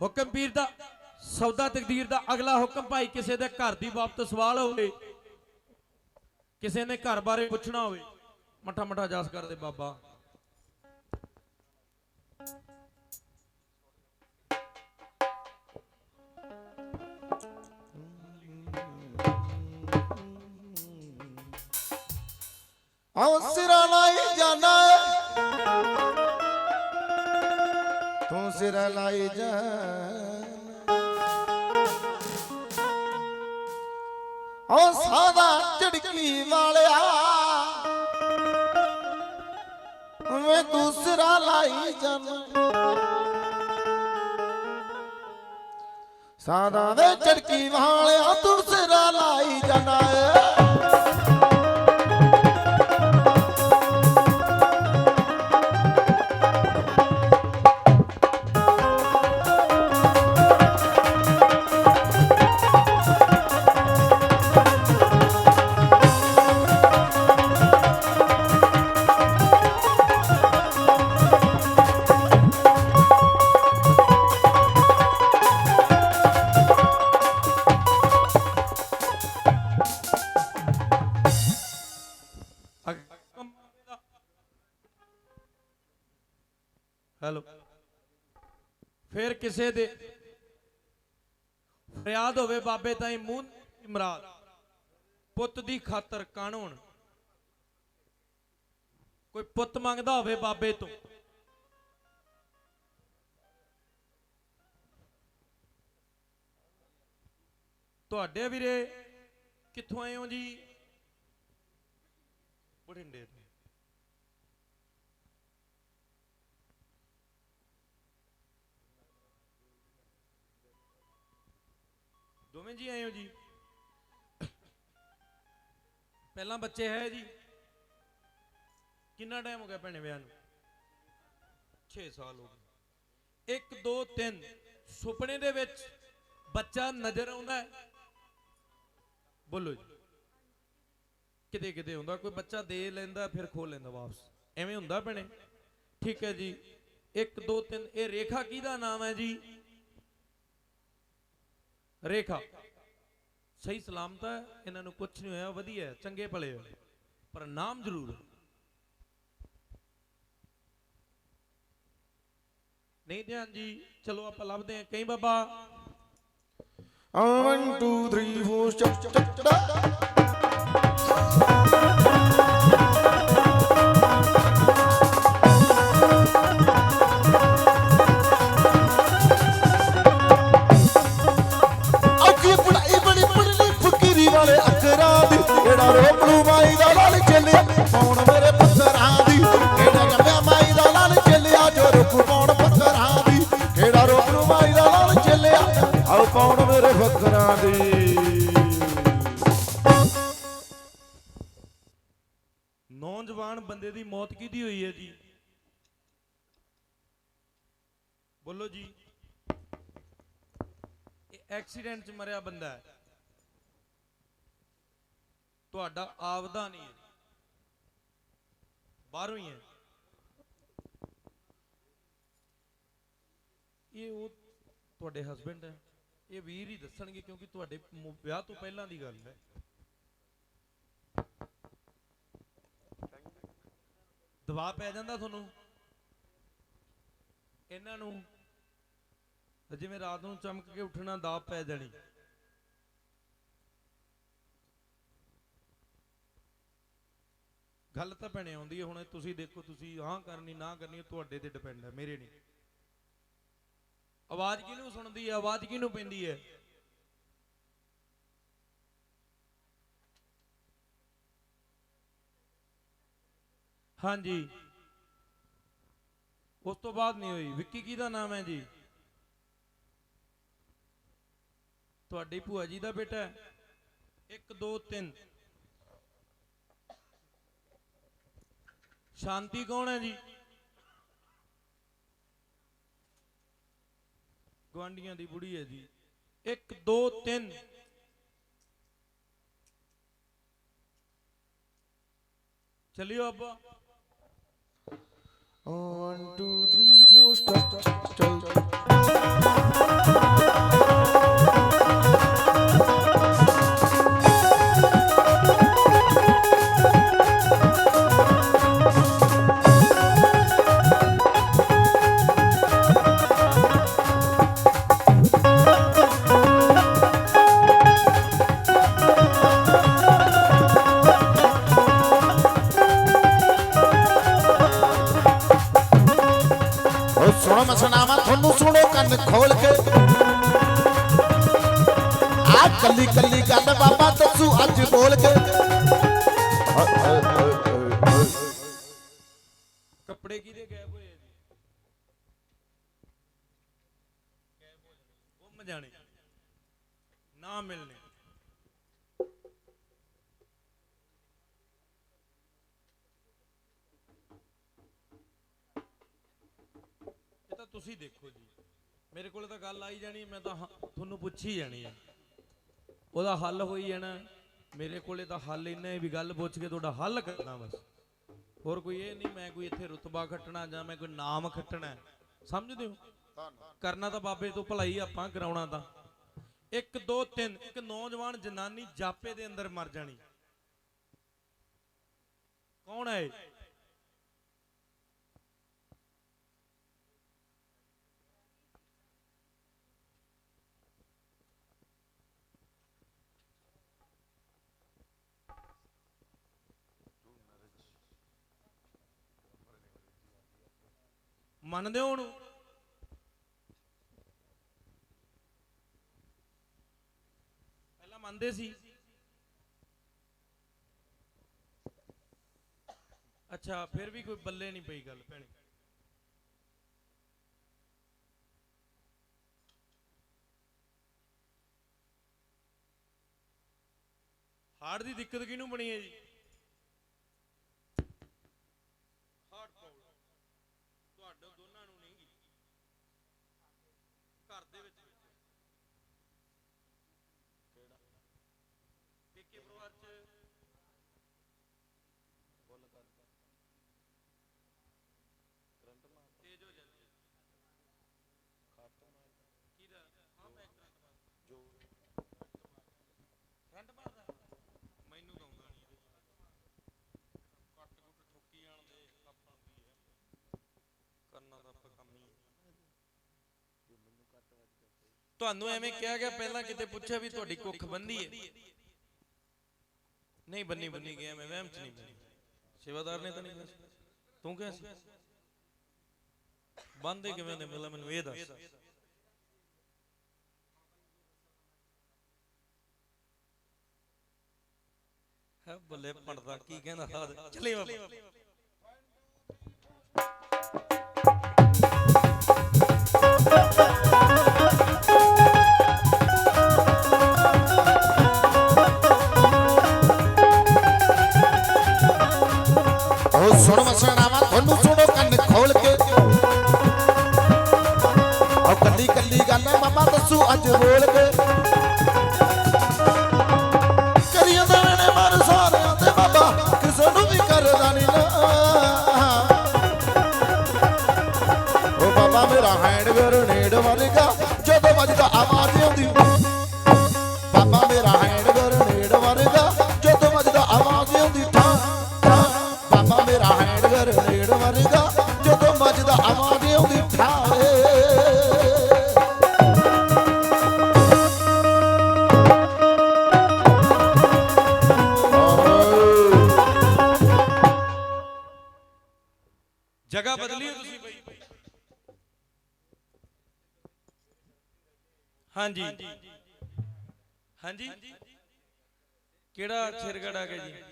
ਹੁਕਮ ਪੀਰ ਦਾ ਸੌਦਾ ਤਕਦੀਰ ਦਾ ਅਗਲਾ ਹੁਕਮ ਭਾਈ ਕਿਸੇ ਦੇ ਘਰ ਦੀ ਬਾਬਤ ਸਵਾਲ ਹੋਵੇ, ਕਿਸੇ ਨੇ ਘਰ ਬਾਰੇ ਪੁੱਛਣਾ ਹੋਵੇ, ਮਠਾ ਮਠਾ ਜਸ ਕਰਦੇ ਬਾਬਾ। ਆਉ ਸਿਰਾਂ ਲਾਈ ਜਾਣਾ ਤੂੰ ਸਿਰਾਂ ਲਾਈ ਜਾਣਾ ਆਉ ਸਾਦਾ ਝੜਕੀ ਵਾਲਿਆ। ਵੇ ਤੂੰ ਲਾਈ ਜਾਣਾ ਸਾਦਾ ਵੇ ਝੜਕੀ ਵਾਲਿਆ, ਤੂੰ ਲਾਈ ਜਾਣਾ ਫਿਰ ਕਿਸੇ ਦੇ ਫਰਿਆਦ ਹੋਵੇ ਬਾਬੇ ਤਾਈ ਮੂੰਹ ਦੀ ਪੁੱਤ ਦੀ ਖਾਤਰ ਕਾਨੂੰਨ ਕੋਈ ਪੁੱਤ ਮੰਗਦਾ ਹੋਵੇ ਬਾਬੇ ਤੋਂ। ਤੁਹਾਡੇ ਵੀਰੇ ਕਿੱਥੋਂ ਆਏ ਹੋ ਜੀ? ਬਠਿੰਡੇ ਤੋਂ। ਦੋਵੇਂ ਜੀ ਆਏ ਹੋ ਜੀ? ਪਹਿਲਾਂ ਬੱਚੇ ਹੈ ਜੀ। ਕਿੰਨਾ ਟਾਈਮ ਹੋ ਗਿਆ ਭੈਣੇ ਵਿਆਹ ਨੂੰ? 6 ਸਾਲ ਹੋ ਗਏ। 1 2 3 ਸੁਪਨੇ ਦੇ ਵਿੱਚ ਬੱਚਾ ਨਜ਼ਰ ਆਉਂਦਾ ਹੈ। ਬੋਲੋ ਜੀ। ਕਿਤੇ ਕਿਤੇ ਹੁੰਦਾ, ਕੋਈ ਬੱਚਾ ਦੇ ਲੈਂਦਾ, ਫਿਰ ਖੋ ਲੈਂਦਾ ਵਾਪਸ। ਐਵੇਂ ਹੁੰਦਾ ਭੈਣੇ। ਠੀਕ ਹੈ ਜੀ। 1 2 3 ਇਹ ਰੇਖਾ ਕਿਹਦਾ ਨਾਮ ਹੈ ਜੀ? ਰੇਖਾ। ਸਹੀ ਸਲਾਮਤ ਹੈ, ਇਹਨਾਂ ਨੂੰ ਕੁਝ ਨਹੀਂ ਹੋਇਆ, ਵਧੀਆ ਚੰਗੇ ਭਲੇ ਹੋਏ ਪਰ ਨਾਮ ਜ਼ਰੂਰ ਨਹੀਂ ਧਿਆਨ ਜੀ, ਚਲੋ ਆਪਾਂ ਲੱਭਦੇ ਹਾਂ। ਕਈ ਬਾਬਾ? 1 2 3 4 ਚੱਕ ਚੱਕ ਚੱਕ ਐਕਸੀਡੈਂਟ 'ਚ ਮਰਿਆ ਬੰਦਾ ਹੈ। ਤੁਹਾਡਾ ਆਪਦਾ ਨਹੀਂ ਹੈ। ਬਾਹਰੋਂ ਹੀ ਹੈ। ਇਹ ਉਹ ਤੁਹਾਡੇ ਹਸਬੰਡ ਹੈ। ਇਹ ਵੀਰ ਹੀ ਦੱਸਣਗੇ ਕਿਉਂਕਿ ਤੁਹਾਡੇ ਵਿਆਹ ਤੋਂ ਪਹਿਲਾਂ ਦੀ ਗੱਲ ਹੈ। ਦਬਾਅ ਪੈ ਜਾਂਦਾ ਤੁਹਾਨੂੰ। ਇਹਨਾਂ ਨੂੰ ਤਾਂ ਜਿਵੇਂ ਰਾਤ ਨੂੰ ਚਮਕ ਕੇ ਉੱਠਣਾ ਦਾਬ ਪੈ ਜਾਣੀ। ਗੱਲ ਤਾਂ ਭੈਣੇ ਆਉਂਦੀ ਹੈ, ਹੁਣ ਤੁਸੀਂ ਦੇਖੋ, ਤੁਸੀਂ ਹਾਂ ਕਰਨੀ, ਨਾ ਕਰਨੀ ਤੁਹਾਡੇ ਤੇ ਡਿਪੈਂਡ ਹੈ, ਮੇਰੇ ਨਹੀਂ। ਆਵਾਜ਼ ਕਿਹਨੂੰ ਸੁਣਦੀ ਹੈ? ਆਵਾਜ਼ ਕਿਹਨੂੰ ਪੈਂਦੀ ਹੈ? ਹਾਂਜੀ। ਉਸ ਤੋਂ ਬਾਅਦ ਨਹੀਂ ਹੋਈ। ਵਿੱਕੀ ਕੀ ਦਾ ਨਾਮ ਹੈ ਜੀ? ਤੁਹਾਡੀ ਭੂਆ ਜੀ ਦਾ ਬੇਟਾ ਹੈ। 1 2 3 ਸ਼ਾਂਤੀ ਕੌਣ ਹੈ ਜੀ? ਗਵਾਂਡੀਆਂ ਦੀ ਬੁੜੀ ਹੈ ਜੀ। 1 2 3 ਚਲਿਓ ਅੱਬਾ। 1 2 3 4 ਸਟਾਪ ਚੱਲ ਆ ਕੱਲੀ ਕੱਲੀ ਗੱਲ ਬਾਬਾ ਦੱਸੂ ਅੱਜ ਬੋਲ ਕੇ। ਕੱਪੜੇ ਕਿਹਦੇ ਗਾਇਬ ਹੋਏ ਜੀ? ਗਾਇਬ ਹੋ ਜਾਣੇ। ਗੁੰਮ ਜਾਣੇ। ਨਾ ਮਿਲਣੇ। ਮੇਰੇ ਕੋਲ ਤਾਂ ਗੱਲ ਆਈ ਜਾਣੀ, ਮੈਂ ਤਾਂ ਤੁਹਾਨੂੰ ਪੁੱਛੀ ਜਾਣੀ ਹੈ ਉਹਦਾ ਹੱਲ ਹੋਈ ਜਾਣਾ। ਮੇਰੇ ਕੋਲੇ ਤਾਂ ਹੱਲ ਇੰਨਾ ਵੀ ਗੱਲ ਪੁੱਛ ਕੇ ਤੁਹਾਡਾ ਹੱਲ ਕਰਨਾ ਬਸ। ਹੋਰ ਕੋਈ ਇਹ ਨਹੀਂ, ਮੈਂ ਕੋਈ ਇੱਥੇ ਰੁਤਬਾ ਖੱਟਣਾ ਜਾਂ ਮੈਂ ਕੋਈ ਨਾਮ ਖੱਟਣਾ ਹੈ। ਸਮਝਦੇ ਹੋ? ਕਰਨਾ ਤਾਂ ਬਾਬੇ ਤੋਂ ਭਲਾਈ ਆਪਾਂ ਕਰਾਉਣਾ ਤਾਂ। 1 2 3 ਇੱਕ ਨੌਜਵਾਨ ਜਨਾਨੀ ਜਾਪੇ ਦੇ ਅੰਦਰ ਮਰ ਜਾਣੀ। ਕੌਣ ਹੈ ਇਹ? ਮੰਨਦੇ ਹੋ ਉਹਨੂੰ ਪਹਿਲਾਂ ਮੰਨਦੇ ਸੀ। ਅੱਛਾ, ਫਿਰ ਵੀ ਕੋਈ ਬੱਲੇ ਨਹੀਂ ਪਈ ਗੱਲ ਭੈਣੇ। ਹਾਰਟ ਦੀ ਦਿੱਕਤ ਕਿਹਨੂੰ ਬਣੀ ਹੈ ਜੀ ਹਾਰਟ ਪ੍ਰੋਬਲਮ ਤੁਹਾਡੇ ਦੋਨਾਂ ਨੂੰ ਨਹੀਂ ਗੀ ਘਰ ਦੇ ਵਿੱਚ ਕਿਹੜਾ ਪੇਕੇ ਪਰਿਵਾਰ ਚ ਬੋਲ ਕਰਦਾ ਕਰੰਟ ਮਾਰ ਤੇਜ਼ ਹੋ ਜਾਂਦੀ ਹੈ ਖੱਟ ਮਾਰਦਾ ਕਿਹਦਾ ਹਾਂ ਮੈਂ ਕਰੰਟ ਮਾਰਦਾ ਜੋ ਕਰੰਟ ਮਾਰਦਾ ਮੈਨੂੰ ਤਾਂ ਆਉਂਦਾ ਨਹੀਂ ਕੱਟ ਕੁੱਟ ਠੋਕੀ ਜਾਣ ਦੇ ਆਪਾਂ ਨੂੰ ਕੀ ਹੈ ਕਰਨਾ ਤਾਂ ਆਪਾਂ ਕੰਮ ਹੀ ਹੈ ਤੁਹਾਨੂੰ ਐਵੇਂ ਕਿਹਾ ਗਿਆ ਪਹਿਲਾਂ ਕਿਤੇ ਪੁੱਛਿਆ ਵੀ ਤੁਹਾਡੀ ਕੁੱਖ ਬੰਦੀ ਹੈ। ਨਹੀਂ ਬੰਨੀ ਬੰਨੀ ਗਿਆ ਮੈਂ ਵਹਿਮ ਚ ਨਹੀਂ ਬੰਨੀ ਸੇਵਾਦਾਰ ਨੇ ਤਾਂ ਨਹੀਂ ਕਿਹਾ। ਤੂੰ ਕਿਹਾ ਸੀ? ਬੰਦੇ ਕਿਵੇਂ ਨੇ? ਮਿਲਾ ਮੈਨੂੰ ਇਹ ਦੱਸ। ਹੈ ਬੱਲੇ ਪੜਦਾ ਕੀ ਕਹਿੰਦਾ ਹਾਦ ਚਲੇ ਬਾਬਾ। ਉਹ ਸੁਣ ਮਸਣਾਵਾ ਤੁਹਾਨੂੰ ਸੁਣੋ ਕੰਨ ਖੋਲ ਕੇ। ਉਹ ਕੱਲੀ ਕੱਲੀ ਗੱਲ ਹੈ, ਮਾਮਾ ਦੱਸੂ ਅੱਜ ਬੋਲ ਕੇ। ਹਾਂਜੀ। ਹਾਂਜੀ। ਕਿਹੜਾ ਛਿਰਗੜ ਆ ਗਿਆ ਜੀ?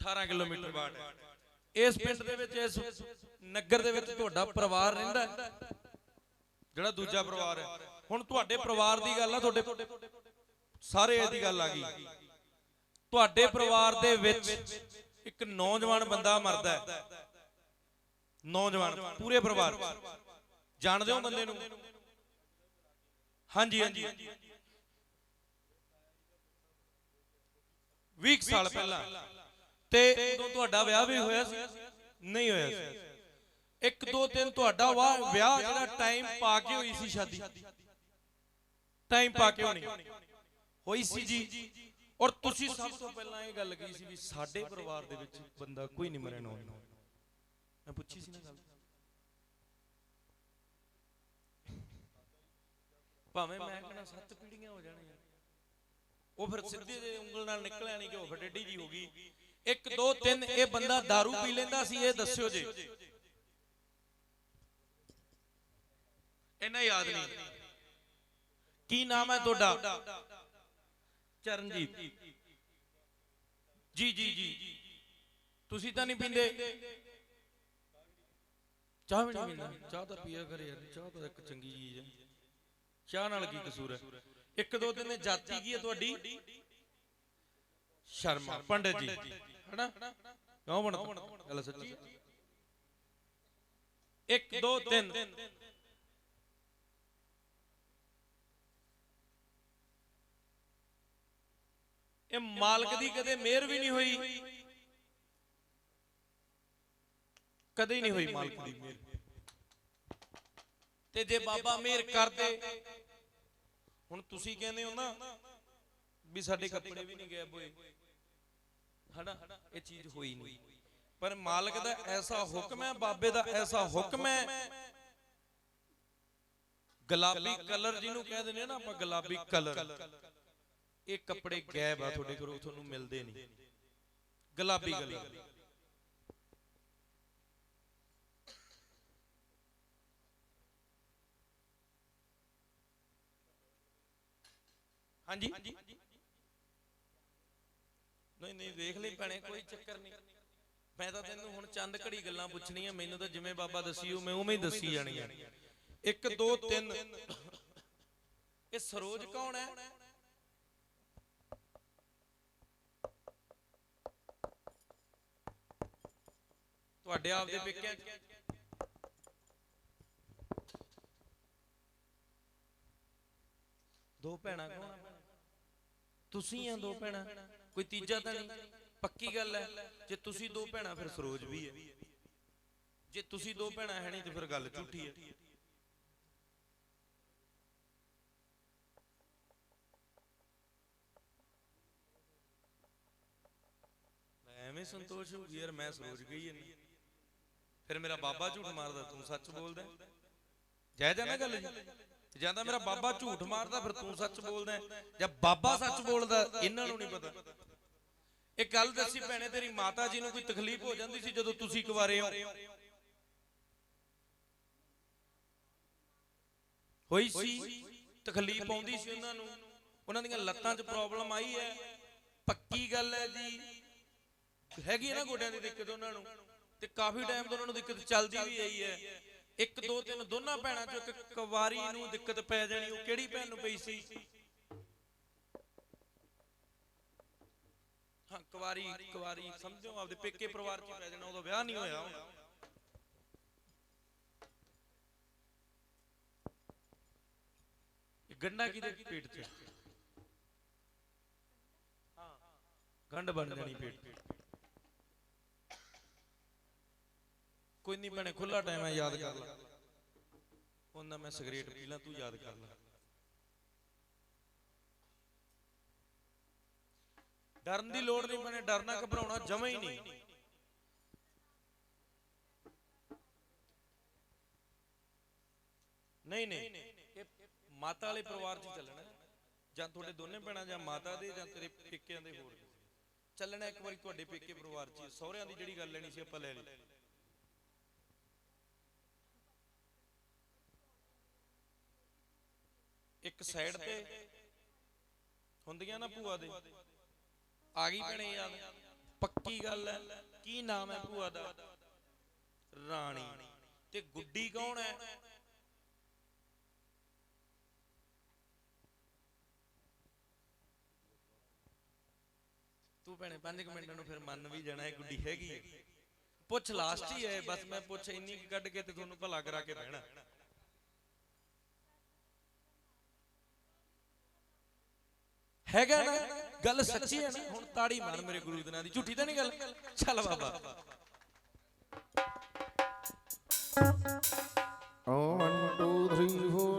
18 ਕਿਲੋਮੀਟਰ ਬਾਅਦ ਇਸ ਪਿੰਡ ਦੇ ਵਿੱਚ ਇਸ ਨਗਰ ਦੇ ਵਿੱਚ ਤੁਹਾਡਾ ਪਰਿਵਾਰ ਰਹਿੰਦਾ ਹੈ? ਜਿਹੜਾ ਦੂਜਾ ਪਰਿਵਾਰ ਹੈ। ਹੁਣ ਤੁਹਾਡੇ ਪਰਿਵਾਰ ਦੀ ਗੱਲ ਆ ਤੁਹਾਡੇ ਸਾਰੇ ਇਹਦੀ ਗੱਲ ਆ ਗਈ। ਤੁਹਾਡੇ ਪਰਿਵਾਰ ਦੇ ਵਿੱਚ ਇੱਕ ਨੌਜਵਾਨ ਬੰਦਾ ਮਰਦਾ ਹੈ। ਨੌਜਵਾਨ ਪੂਰੇ ਪਰਿਵਾਰ। ਜਾਣਦੇ ਹੋ ਬੰਦੇ ਨੂੰ? ਹਾਂਜੀ ਹਾਂਜੀ। 20 ਸਾਲ ਪਹਿਲਾਂ। ਤੇ ਉਦੋਂ ਤੁਹਾਡਾ ਵਿਆਹ ਵੀ ਹੋਇਆ ਸੀ? ਨਹੀਂ ਹੋਇਆ ਸੀ। ਇੱਕ ਦੋ ਦਿਨ ਤੁਹਾਡਾ ਵਿਆਹ ਜਿਹੜਾ ਟਾਈਮ ਪਾ ਕੇ ਹੋਈ ਸੀ ਸ਼ਾਦੀ। ਟਾਈਮ ਪਾ ਕੇ ਹੋਣੀ। ਹੋਈ ਸੀ ਜੀ। ਔਰ ਤੁਸੀਂ ਸਭ ਤੋਂ ਪਹਿਲਾਂ ਇਹ ਗੱਲ ਕਹੀ ਸੀ ਵੀ ਸਾਡੇ ਪਰਿਵਾਰ ਦੇ ਵਿੱਚ ਬੰਦਾ ਕੋਈ ਨਹੀਂ ਮਰਿਆ ਨੌਜਵਾਨ ਮੈਂ ਪੁੱਛੀ ਸੀ ਨਾ ਗੱਲ। ਭਾਵੇਂ ਮੈਂ ਕਹਿੰਦਾ ਸੱਤ ਪੀੜੀਆਂ ਹੋ ਜਾਣੀਆਂ। ਉਹ ਫਿਰ ਸਿੱਧੇ ਜੇ ਉਂਗਲ ਨਾਲ ਨਿਕਲਿਆ ਨਹੀਂ ਕਿ ਉਹ ਫਿਰ ਡੇਢੀ ਜੀ ਹੋ ਗਈ। 1 2 3 ਇਹ ਬੰਦਾ दारू ਪੀ ਲੈਂਦਾ ਸੀ ਇਹ ਦੱਸਿਓ ਜੇ। ਇਹਨਾਂ ਯਾਦ ਨਹੀਂ। ਕੀ ਨਾਮ ਹੈ ਤੁਹਾਡਾ? ਚਰਨਜੀਤ। ਜੀ ਜੀ ਜੀ ਤੁਸੀਂ ਤਾਂ ਨਹੀਂ ਪੀਂਦੇ? ਚਾਹ ਵੀ ਨਹੀਂ ਪੀਂਦਾ। ਚਾਹ ਤਾਂ ਪੀਆ ਕਰੇ ਯਾਰ ਚਾਹ ਤਾਂ ਇੱਕ ਚੰਗੀ ਚੀਜ਼ ਹੈ। ਚਾਹ ਨਾਲ ਕੀ ਕਸੂਰ ਹੈ? ਇੱਕ ਦੋ ਦਿਨ ਜਾਤੀ ਕੀ ਹੈ ਤੁਹਾਡੀ? ਸ਼ਰਮਾ, ਪੰਡਤ ਜੀ। ਹਨਾ? ਕਿਉਂ ਬਣਦਾ ਗੱਲ ਸੱਚੀ? ਇੱਕ ਦੋ ਤਿੰਨ ਇਹ ਮਾਲਕ ਦੀ ਕਦੇ ਮਿਹਰ ਵੀ ਨਹੀਂ ਹੋਈ। ਕਦੇ ਹੀ ਨਹੀਂ ਹੋਈ ਮਾਲਕ ਦੀ ਮਿਹਰ। ਤੇ ਜੇ ਬਾਬਾ ਮਿਹਰ ਕਰਦੇ, ਹੁਣ ਤੁਸੀਂ ਕਹਿੰਦੇ ਹੋ ਨਾ ਵੀ ਸਾਡੇ ਕੱਪੜੇ ਵੀ ਨਹੀਂ ਗਾਇਬ ਹੋਏ। ਹਨਾ? ਇਹ ਚੀਜ਼ ਹੋਈ ਨਹੀਂ। ਪਰ ਮਾਲਕ ਦਾ ਐਸਾ ਹੁਕਮ ਹੈ, ਬਾਬੇ ਦਾ ਐਸਾ ਹੁਕਮ ਹੈ। ਗੁਲਾਬੀ ਕਲਰ ਜਿਹਨੂੰ ਕਹਿ ਦਿੰਦੇ ਨਾ ਆਪਾਂ, ਗੁਲਾਬੀ ਕਲਰ। ਇਹ ਕੱਪੜੇ ਗਾਇਬ ਆ ਤੁਹਾਡੇ ਕੋਲ ਤੁਹਾਨੂੰ ਮਿਲਦੇ ਨਹੀਂ। ਗੁਲਾਬੀ ਕਲਰ। ਹਾਂਜੀ। ਨਹੀਂ ਨਹੀਂ ਦੇਖ ਲਈ ਭੈਣੇ, ਕੋਈ ਚੱਕਰ ਨਹੀਂ। ਮੈਂ ਤਾਂ ਤੈਨੂੰ ਹੁਣ ਚੰਦ ਘੜੀ ਗੱਲਾਂ ਪੁੱਛਣੀਆਂ, ਮੈਨੂੰ ਤਾਂ ਜਿਵੇਂ ਬਾਬਾ ਦਸੀ, ਉਹ ਮੈਂ ਉਵੇਂ ਹੀ ਦੱਸੀ ਜਾਣੀਆਂ। 1 2 3 ਇਹ ਸਰੋਜ ਕੌਣ ਹੈ? ਤੁਹਾਡੇ ਆਪ ਦੇ ਪੇਕਿਆਂ ਦੋ ਭੈਣਾਂ ਕੌਣ ਆ? ਤੁਸੀਂ ਆ ਦੋ ਭੈਣਾਂ। ਕੋਈ ਤੀਜਾ ਤਾਂ ਨਹੀਂ। ਪੱਕੀ ਗੱਲ ਹੈ। ਜੇ ਤੁਸੀਂ ਦੋ ਭੈਣਾਂ ਫਿਰ ਸਰੋਜ ਵੀ ਹੈ। ਜੇ ਤੁਸੀਂ ਦੋ ਭੈਣਾਂ ਹੈ ਨਹੀਂ ਤੇ ਫਿਰ ਗੱਲ ਝੂਠੀ ਹੈ। ਐਵੇਂ ਸੰਤੋਸ਼ ਹੋ ਗਿਆ ਯਾਰ ਮੈਂ ਸਰੋਜ ਗਈ ਹੈ। ਨਹੀਂ ਫਿਰ ਮੇਰਾ ਬਾਬਾ ਝੂਠ ਮਾਰਦਾ ਤੂੰ ਸੱਚ ਬੋਲਦਾ ਜੈ ਜੈ ਨਾ ਗੱਲ ਜੀ ਜਾਂ ਤਾਂ ਮੇਰਾ ਬਾਬਾ ਝੂਠ ਮਾਰਦਾ ਫਿਰ ਤੂੰ ਸੱਚ ਬੋਲਦਾ। ਜਾਂ ਬਾਬਾ ਸੱਚ ਬੋਲਦਾ ਇਹਨਾਂ ਨੂੰ ਨਹੀਂ ਪਤਾ। ਇਹ ਗੱਲ ਦੱਸੀ ਭੈਣੇ ਤੇਰੀ ਮਾਤਾ ਜੀ ਨੂੰ ਕੋਈ ਤਕਲੀਫ ਹੋ ਜਾਂਦੀ ਸੀ ਜਦੋਂ ਤੁਸੀਂ ਕੁਵਾਰੇ ਹੋ। ਹੋਈ ਸੀ? ਤਕਲੀਫ ਆਉਂਦੀ ਸੀ ਉਹਨਾਂ ਨੂੰ? ਉਹਨਾਂ ਦੀਆਂ ਲੱਤਾਂ 'ਚ ਪ੍ਰੋਬਲਮ ਆਈ ਹੈ। ਪੱਕੀ ਗੱਲ ਹੈ ਜੀ। ਹੈਗੀ ਹੈ ਨਾ ਗੋਡਿਆਂ ਦੀ ਦਿੱਕਤ ਉਹਨਾਂ ਨੂੰ? ਤੇ ਕਾਫੀ ਟਾਈਮ ਤੋਂ ਉਹਨਾਂ ਨੂੰ ਦਿੱਕਤ ਚੱਲਦੀ ਵੀ ਆਈ ਹੈ। ਇੱਕ ਦੋ ਤਿੰਨ ਦੋਨਾਂ ਭੈਣਾਂ ਚੋਂ ਇੱਕ ਕੁਵਾਰੀ ਨੂੰ ਦਿੱਕਤ ਪੈ ਜਾਣੀ, ਉਹ ਕਿਹੜੀ ਭੈਣ ਨੂੰ ਪਈ ਸੀ? ਹਾਂ, ਕੁਵਾਰੀ ਕੁਵਾਰੀ, ਸਮਝੋ ਆਪਦੇ ਪੇਕੇ ਪਰਿਵਾਰ 'ਚ ਪੈ ਜਾਣਾ ਉਹਦਾ ਵਿਆਹ ਨਹੀਂ ਹੋਇਆ ਹੋਣਾ। ਗੰਡਾ ਕਿਹਦੇ ਪੇਟ 'ਚ? ਹਾਂ, ਗੰਢ ਬਣ ਜਾਣੀ ਪੇਟ 'ਚ। ਕੋਈ ਨਹੀਂ ਬਣੇ ਖੁੱਲਾ ਟਾਈਮ ਹੈ, ਯਾਦ ਕਰ ਲੈ। ਉਹਨਾਂ ਮੈਂ ਸਿਗਰੇਟ ਪੀ ਲਾਂ, ਤੂੰ ਯਾਦ ਕਰ ਲੈ। ਡਰਨ ਦੀ ਲੋੜ ਨਹੀਂ ਬਣੇ ਡਰਨਾ ਘਬਰਾਉਣਾ ਜਮਾ ਹੀ ਨਹੀਂ ਨਹੀਂ ਨਹੀਂ ਇਹ ਮਾਤਾ ਵਾਲੇ ਪਰਿਵਾਰ 'ਚ ਚੱਲਣਾ। ਜਾਂ ਤੁਹਾਡੇ ਦੋਨੇ ਭੈਣਾਂ, ਜਾਂ ਮਾਤਾ ਦੇ, ਜਾਂ ਤੇਰੇ ਪੇਕਿਆਂ ਦੇ ਹੋਰ। ਚੱਲਣਾ ਇੱਕ ਵਾਰੀ ਤੁਹਾਡੇ ਪੇਕੇ ਪਰਿਵਾਰ 'ਚ ਸਹੁਰਿਆਂ ਦੀ ਜਿਹੜੀ ਗੱਲ ਲੈਣੀ ਸੀ, ਆਪਾਂ ਲੈ ਲਈ। ਇੱਕ ਸਾਈਡ ਤੇ ਹੁੰਦੀਆਂ ਨਾ ਭੂਆ ਦੇ। ਆ ਗਈ ਭੈਣੇ ਯਾਦ। ਪੱਕੀ ਗੱਲ ਹੈ। ਕੀ ਨਾਮ ਹੈ ਭੂਆ ਦਾ? ਰਾਣੀ। ਤੇ ਗੁੱਡੀ ਕੌਣ ਹੈ? ਤੂੰ ਭੈਣੇ 5 ਮਿੰਟਾਂ ਨੂੰ ਫਿਰ ਮੰਨ ਵੀ ਜਾਣਾ ਹੈ ਗੁੱਡੀ ਹੈਗੀ ਹੈ। ਪੁੱਛ ਲਾਸਟ ਹੀ ਹੈ, ਬਸ ਮੈਂ ਪੁੱਛ ਇੰਨੀ ਕੱਢ ਕੇ ਤੇ ਤੁਹਾਨੂੰ ਭਲਾ ਕਰਾ ਕੇ ਬਹਿਣਾ। ਹੈਗਾ ਨਾ? ਗੱਲ ਸੱਚੀ ਹੈ ਨਾ? ਹੁਣ ਤਾੜੀ ਮਾਰ ਮੇਰੇ ਗੁਰੂ ਦੇ ਦੀ। ਝੂਠੀ ਤਾਂ ਨਹੀਂ ਗੱਲ? ਚੱਲ ਬਾਬਾ। ਓ 1 2 3 4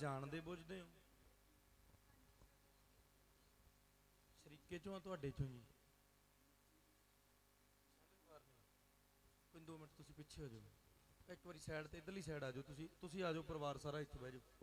ਜਾਣਦੇ ਬੁੱਝਦੇ ਹੋ? ਸ਼ਰੀਕੇ ਚੋਂ ਆ ਤੁਹਾਡੇ ਚੋਂ ਜੀ ਕੋਈ ਦੋ ਮਿੰਟ ਤੁਸੀਂ ਪਿੱਛੇ ਹੋ ਜਾਓ। ਇੱਕ ਵਾਰੀ ਸਾਈਡ ਤੇ ਇਧਰਲੀ ਸਾਈਡ ਆ ਜਾਓ ਤੁਸੀਂ। ਤੁਸੀਂ ਆ ਜਾਓ, ਪਰਿਵਾਰ ਸਾਰਾ ਇੱਥੇ ਬਹਿ ਜਾਓ।